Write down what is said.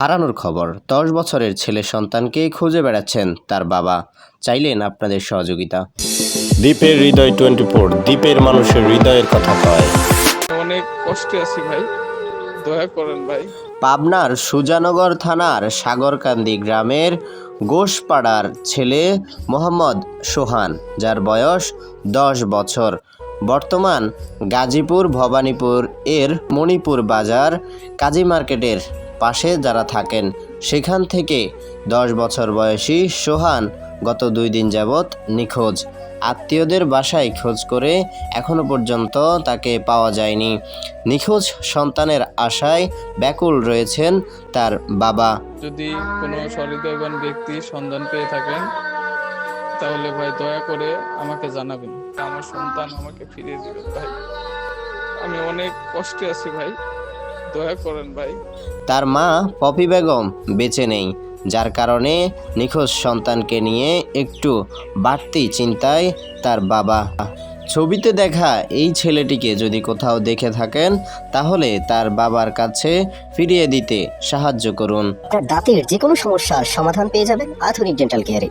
হারানোর খবর। দশ বছরের ছেলে সন্তানকে খুঁজে বেড়াচ্ছেন তার বাবা। চাইলেন আপনাদের সহযোগিতা। দ্বীপের হৃদয় টোয়েন্টি ফোর দ্বীপের মানুষের হৃদয়ের কথা কয়। অনেক কষ্টে আছি ভাই। দয়া করেন ভাই। পাবনার সুজানগর থানার সাগরকান্দি গ্রামের গোশপাড়ার ছেলে মোহাম্মদ সোহান যার বয়স দশ বছর। বর্তমান গাজীপুর ভবানীপুর এর মণিপুর বাজার কাজী মার্কেটের পাশে যারা থাকেন। সেখান থেকে দশ বছর বয়সী সোহান গত দুই দিন যাবৎ নিখোঁজ। আত্মীয়দের বাসায় খোঁজ করে এখনও পর্যন্ত তাকে পাওয়া যায়নি। নিখোঁজ সন্তানের আশায় ব্যাকুল রয়েছেন তার বাবা। যদি কোনো সহৃদয়বান ব্যক্তি সন্ধান পেয়ে থাকেন, তাহলে ভাই দয়া করে আমাকে জানাবেন। আমার সন্তান আমাকে ফিরিয়ে দিবেন, ভাই। আমি অনেক কষ্টে আছি, ভাই। দয়া করেন ভাই। তার মা পপি বেগম বেঁচে নেই যার কারণে নিখোঁজ সন্তানকে নিয়ে একটু বাড়তি চিন্তায় তার বাবা। ছবিতে দেখা এই ছেলেটিকে যদি কোথাও দেখে থাকেন তাহলে তার বাবার কাছে ফিরিয়ে দিতে সাহায্য করুন। আপনার দাঁতের যে কোনো সমস্যার সমাধান পেয়ে যাবেন আধুনিক ডেন্টাল কেয়ারে।